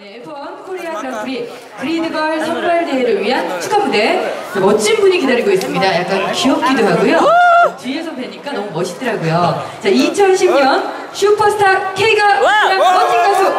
네, F1 코리아 그랑프리 그린걸 선발 대회를 위한 축하 무대 그 멋진 분이 기다리고 있습니다. 약간 귀엽기도 하고요. 뒤에서 뵈니까 너무 멋있더라고요. 자, 2010년 슈퍼스타 K가 멋진 가수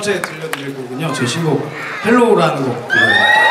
다음 주에 들려드릴 곡은요. 제 신곡 헬로우라는 곡 들려드릴게요.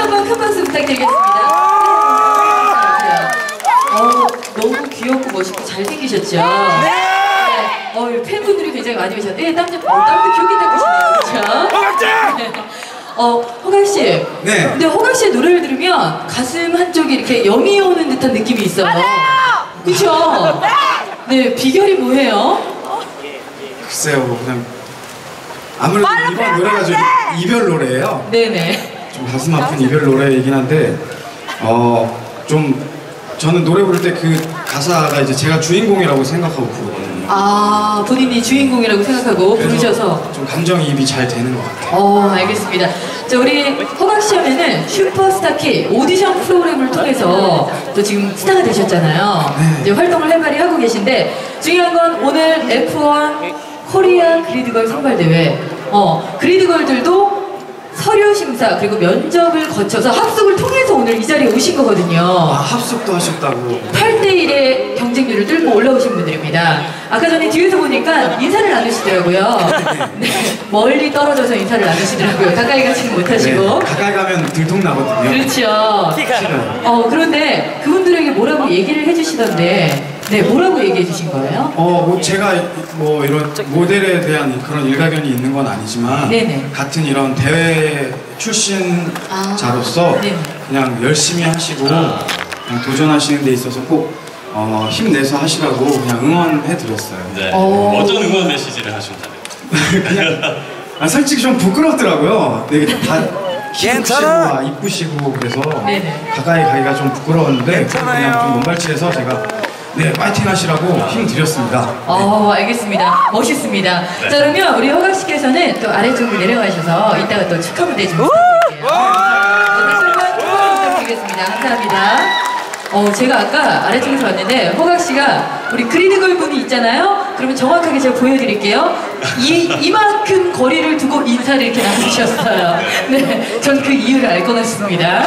한 번 큰 박수 부탁드리겠습니다. 어, 너무 귀엽고 멋있고 잘생기셨죠? 네! 어, 팬분들이 굉장히 많이 오셨는데 예, 땀좀 어, 땀도 귀엽게 닦으시네요. 그렇죠? 어, 네. 어 호각 씨. 네. 근데 호각 씨의 노래를 들으면 가슴 한쪽이 이렇게 염이 오는 듯한 느낌이 있어요. 그렇죠? 네, 비결이 뭐예요? 글쎄요, 그냥 아무래도 이번 노래가 좀 이별 노래예요. 네네. 좀 가슴 아픈 이별 노래이긴 한데 어 좀 저는 노래 부를 때 그 가사가 이제 제가 주인공이라고 생각하고 부르거든요. 아, 본인이 주인공이라고 생각하고 부르셔서. 좀 감정이입이 잘 되는 것 같아요. 어, 알겠습니다. 자, 우리 허각 씨 하면은 슈퍼스타키 오디션 프로그램을 통해서 또 지금 스타가 되셨잖아요. 네. 이제 활동을 활발히 하고 계신데 중요한 건 오늘 F1 코리아 그리드걸 선발 대회. 어, 그리드걸들도 서류 심사 그리고 면접을 거쳐서 합숙을 통해서 오늘 이 자리에 오신 아, 거거든요. 합숙도 하셨다고. 8대1의 경쟁률을 뚫고 올라오신 분들입니다. 아까 전에 뒤에서 보니까 인사를 나누시더라고요. 네, 멀리 떨어져서 인사를 나누시더라고요. 가까이 가지는 못하시고. 네, 가까이 가면 들통나거든요. 그렇죠. 어, 그런데 그분들에게 뭐라고 얘기를 해주시던데, 네, 뭐라고 얘기해 주신 거예요? 어, 뭐 제가 뭐 이런 모델에 대한 그런 일가견이 있는 건 아니지만 네네. 같은 이런 대회 출신자로서 아, 네. 그냥 열심히 하시고 그냥 도전하시는 데 있어서 꼭 어, 힘내서 하시라고 그냥 응원해 드렸어요. 네. 어. 어떤 응원 메시지를 하셨나요? 그냥 아, 솔직히 좀 부끄럽더라고요. 되게 다 괜찮아. 아, 이쁘시고 그래서 네네. 가까이 가기가 좀 부끄러웠는데 괜찮아요. 그냥 좀 몸발치해서 제가 네 파이팅 하시라고 힘 드렸습니다. 어, 알겠습니다. 멋있습니다. 자, 그러면 우리 허각 씨께서는 또 아래쪽으로 내려가셔서 이따가 또 축하 무대 좀 부탁드릴게요. 네, 부탁드리겠습니다. 감사합니다. 어, 제가 아까 아래쪽에서 봤는데 허각 씨가 우리 그리드걸 분이 있잖아요. 그러면 정확하게 제가 보여드릴게요. 이 이만큼 거리를 두고 인사를 이렇게 나누셨어요. 네, 전 그 이유를 알 것 같습니다.